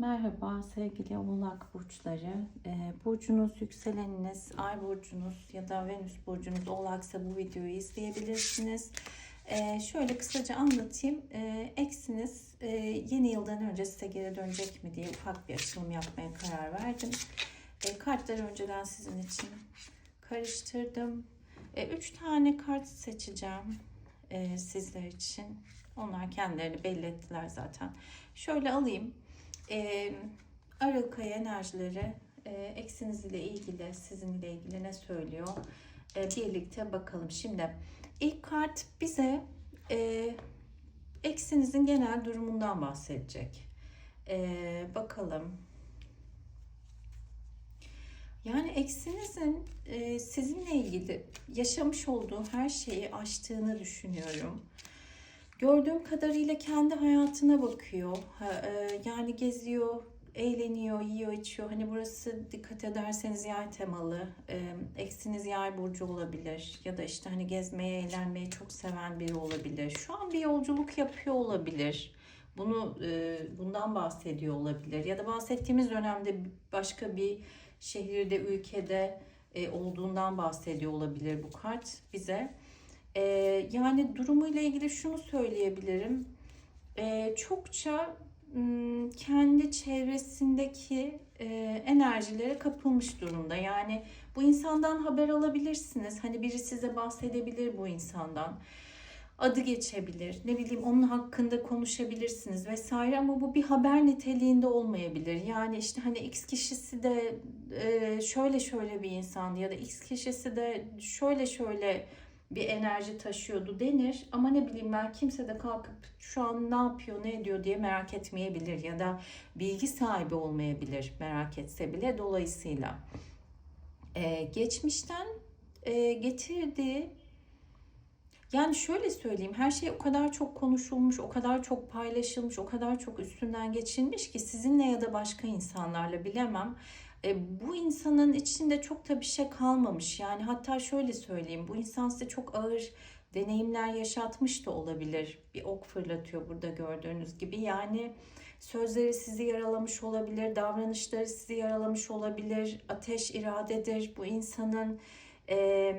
Merhaba sevgili oğlak burçları. Ee, burcunuz, yükseleniniz, ay burcunuz ya da venüs burcunuz oğlaksa bu videoyu izleyebilirsiniz. Ee, şöyle kısaca anlatayım. Ee, eksiniz e, yeni yıldan önce size geri dönecek mi diye ufak bir açılım yapmaya karar verdim. Ee, kartları önceden sizin için karıştırdım. Üç tane kart seçeceğim e, sizler için. Onlar kendilerini belli ettiler zaten. Şöyle alayım. E, Aralık enerjileri e, eksiniz ile ilgili, sizin ile ilgili ne söylüyor? E, birlikte bakalım. Şimdi ilk kart bize e, eksinizin genel durumundan bahsedecek. E, bakalım. Yani eksinizin e, sizinle ilgili yaşamış olduğu her şeyi aştığını düşünüyorum. Gördüğüm kadarıyla kendi hayatına bakıyor. E, yani geziyor, eğleniyor, yiyor, içiyor. Hani burası dikkat ederseniz yay temalı. E, eksiniz yay burcu olabilir. Ya da işte hani gezmeye, eğlenmeyi çok seven biri olabilir. Şu an bir yolculuk yapıyor olabilir. Bunu e, bundan bahsediyor olabilir. Ya da bahsettiğimiz dönemde başka bir şehirde, ülkede olduğundan bahsediyor olabilir bu kart bize. Ee, yani durumuyla ilgili şunu söyleyebilirim. Ee, çokça kendi çevresindeki e, enerjilere kapılmış durumda. Yani bu insandan haber alabilirsiniz. Hani biri size bahsedebilir bu insandan. Adı geçebilir. Ne bileyim onun hakkında konuşabilirsiniz vesaire ama bu bir haber niteliğinde olmayabilir. Yani işte hani X kişisi de e, şöyle şöyle bir insandı ya da X kişisi de şöyle şöyle bir enerji taşıyordu denir. Ama ne bileyim ben kimse de kalkıp şu an ne yapıyor ne ediyor diye merak etmeyebilir ya da bilgi sahibi olmayabilir merak etse bile dolayısıyla. Ee, geçmişten e, getirdiği yani şöyle söyleyeyim her şey o kadar çok konuşulmuş, o kadar çok paylaşılmış, o kadar çok üstünden geçilmiş ki sizinle ya da başka insanlarla bilemem. E, bu insanın içinde çok da bir şey kalmamış. Yani hatta şöyle söyleyeyim bu insan size çok ağır deneyimler yaşatmış da olabilir. Bir ok fırlatıyor burada gördüğünüz gibi. Yani sözleri sizi yaralamış olabilir, davranışları sizi yaralamış olabilir. Ateş iradedir bu insanın. E,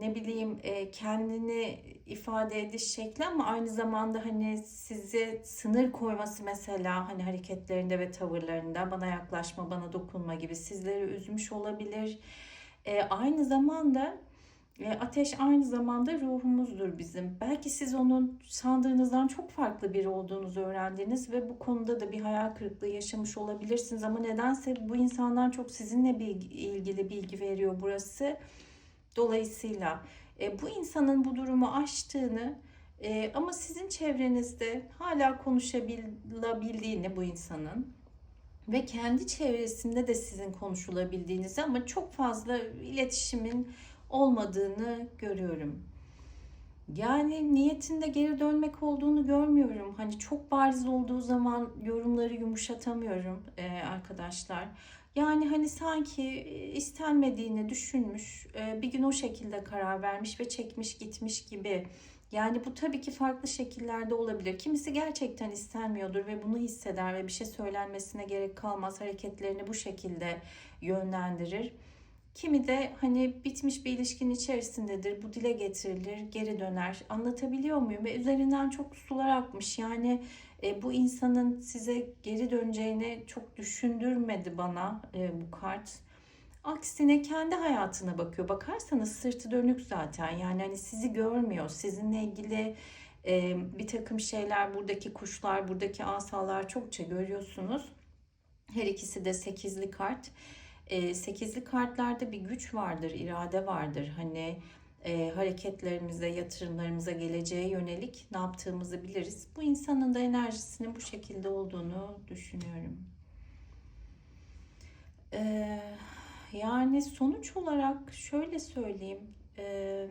ne bileyim e, kendini ifade ediş şekli ama aynı zamanda hani size sınır koyması mesela hani hareketlerinde ve tavırlarında bana yaklaşma, bana dokunma gibi sizleri üzmüş olabilir. E, aynı zamanda e, ateş aynı zamanda ruhumuzdur bizim. Belki siz onun sandığınızdan çok farklı biri olduğunuzu öğrendiniz ve bu konuda da bir hayal kırıklığı yaşamış olabilirsiniz ama nedense bu insanlar çok sizinle bilgi, ilgili bilgi veriyor burası. Dolayısıyla e, bu insanın bu durumu aştığını e, ama sizin çevrenizde hala konuşabildiğini bu insanın ve kendi çevresinde de sizin konuşulabildiğinizi ama çok fazla iletişimin olmadığını görüyorum. Yani niyetinde geri dönmek olduğunu görmüyorum. Hani çok bariz olduğu zaman yorumları yumuşatamıyorum e, arkadaşlar. Yani hani sanki istenmediğini düşünmüş, bir gün o şekilde karar vermiş ve çekmiş gitmiş gibi. Yani bu tabii ki farklı şekillerde olabilir. Kimisi gerçekten istenmiyordur ve bunu hisseder ve bir şey söylenmesine gerek kalmaz. Hareketlerini bu şekilde yönlendirir. Kimi de hani bitmiş bir ilişkinin içerisindedir. Bu dile getirilir, geri döner. Anlatabiliyor muyum? Ve üzerinden çok sular akmış. Yani e, bu insanın size geri döneceğini çok düşündürmedi bana e, bu kart. Aksine kendi hayatına bakıyor. Bakarsanız sırtı dönük zaten. Yani hani sizi görmüyor. Sizinle ilgili e, bir takım şeyler buradaki kuşlar, buradaki asalar çokça görüyorsunuz. Her ikisi de sekizli kart. E, sekizli kartlarda bir güç vardır, irade vardır. Hani e, hareketlerimize, yatırımlarımıza geleceğe yönelik ne yaptığımızı biliriz. Bu insanın da enerjisinin bu şekilde olduğunu düşünüyorum. E, yani sonuç olarak şöyle söyleyeyim. E,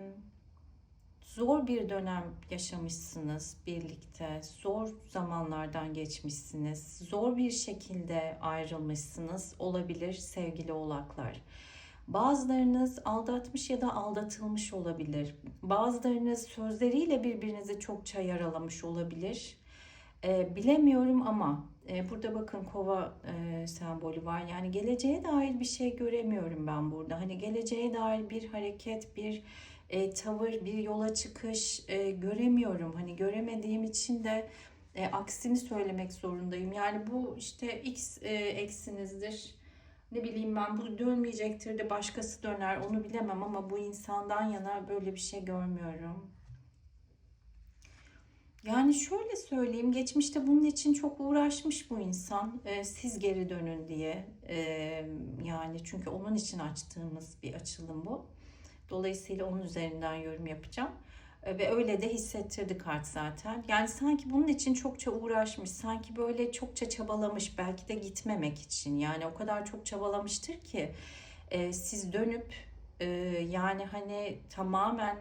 zor bir dönem yaşamışsınız birlikte. Zor zamanlardan geçmişsiniz. Zor bir şekilde ayrılmışsınız. Olabilir sevgili oğlaklar. Bazılarınız aldatmış ya da aldatılmış olabilir. Bazılarınız sözleriyle birbirinizi çokça yaralamış olabilir. E, bilemiyorum ama e, burada bakın kova e, sembolü var. Yani geleceğe dair bir şey göremiyorum ben burada. Hani geleceğe dair bir hareket, bir e, tavır, bir yola çıkış e, göremiyorum. Hani göremediğim için de e, aksini söylemek zorundayım. Yani bu işte x e, eksinizdir. Ne bileyim ben bu dönmeyecektir de başkası döner onu bilemem ama bu insandan yana böyle bir şey görmüyorum. Yani şöyle söyleyeyim, geçmişte bunun için çok uğraşmış bu insan. Ee, siz geri dönün diye. Ee, yani çünkü onun için açtığımız bir açılım bu. Dolayısıyla onun üzerinden yorum yapacağım. Ee, ve öyle de hissettirdi kart zaten. Yani sanki bunun için çokça uğraşmış, sanki böyle çokça çabalamış, belki de gitmemek için. Yani o kadar çok çabalamıştır ki e, siz dönüp e, yani hani tamamen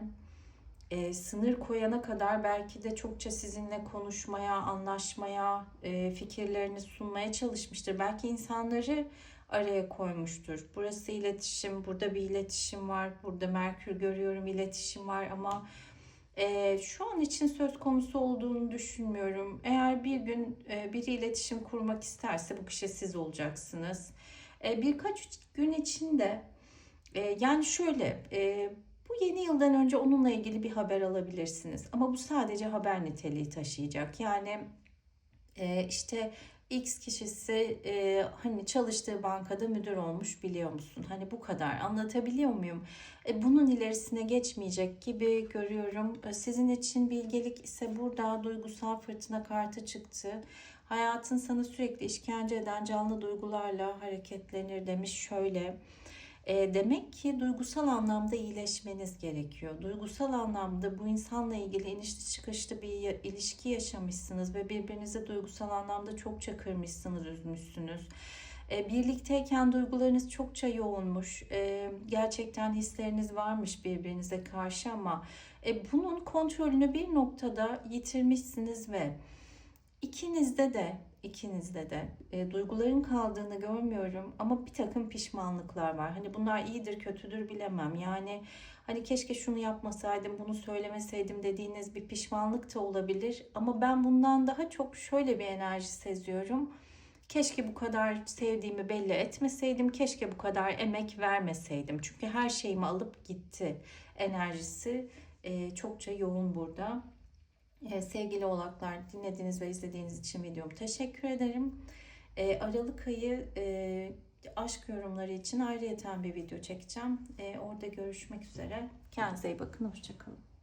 e, sınır koyana kadar belki de çokça sizinle konuşmaya, anlaşmaya, e, fikirlerini sunmaya çalışmıştır. Belki insanları araya koymuştur. Burası iletişim, burada bir iletişim var, burada Merkür görüyorum iletişim var ama e, şu an için söz konusu olduğunu düşünmüyorum. Eğer bir gün e, biri iletişim kurmak isterse bu kişi siz olacaksınız. E, birkaç gün içinde e, yani şöyle e, bu yeni yıldan önce onunla ilgili bir haber alabilirsiniz. Ama bu sadece haber niteliği taşıyacak. Yani e, işte X kişisi e, hani çalıştığı bankada müdür olmuş biliyor musun? Hani bu kadar anlatabiliyor muyum? E, bunun ilerisine geçmeyecek gibi görüyorum. E, sizin için bilgelik ise burada duygusal fırtına kartı çıktı. Hayatın sana sürekli işkence eden canlı duygularla hareketlenir demiş şöyle. E, demek ki duygusal anlamda iyileşmeniz gerekiyor. Duygusal anlamda bu insanla ilgili inişli çıkışlı bir ilişki yaşamışsınız ve birbirinizi duygusal anlamda çokça kırmışsınız, üzmüşsünüz. E, birlikteyken duygularınız çokça yoğunmuş. E, gerçekten hisleriniz varmış birbirinize karşı ama e, bunun kontrolünü bir noktada yitirmişsiniz ve İkinizde de, ikinizde de e, duyguların kaldığını görmüyorum ama bir takım pişmanlıklar var. Hani bunlar iyidir, kötüdür bilemem. Yani hani keşke şunu yapmasaydım, bunu söylemeseydim dediğiniz bir pişmanlık da olabilir. Ama ben bundan daha çok şöyle bir enerji seziyorum. Keşke bu kadar sevdiğimi belli etmeseydim, keşke bu kadar emek vermeseydim. Çünkü her şeyimi alıp gitti enerjisi e, çokça yoğun burada. Ee, sevgili oğlaklar dinlediğiniz ve izlediğiniz için videomu teşekkür ederim. Ee, Aralık ayı e, aşk yorumları için ayrıyeten bir video çekeceğim. Ee, orada görüşmek üzere. Kendinize iyi bakın. Hoşçakalın.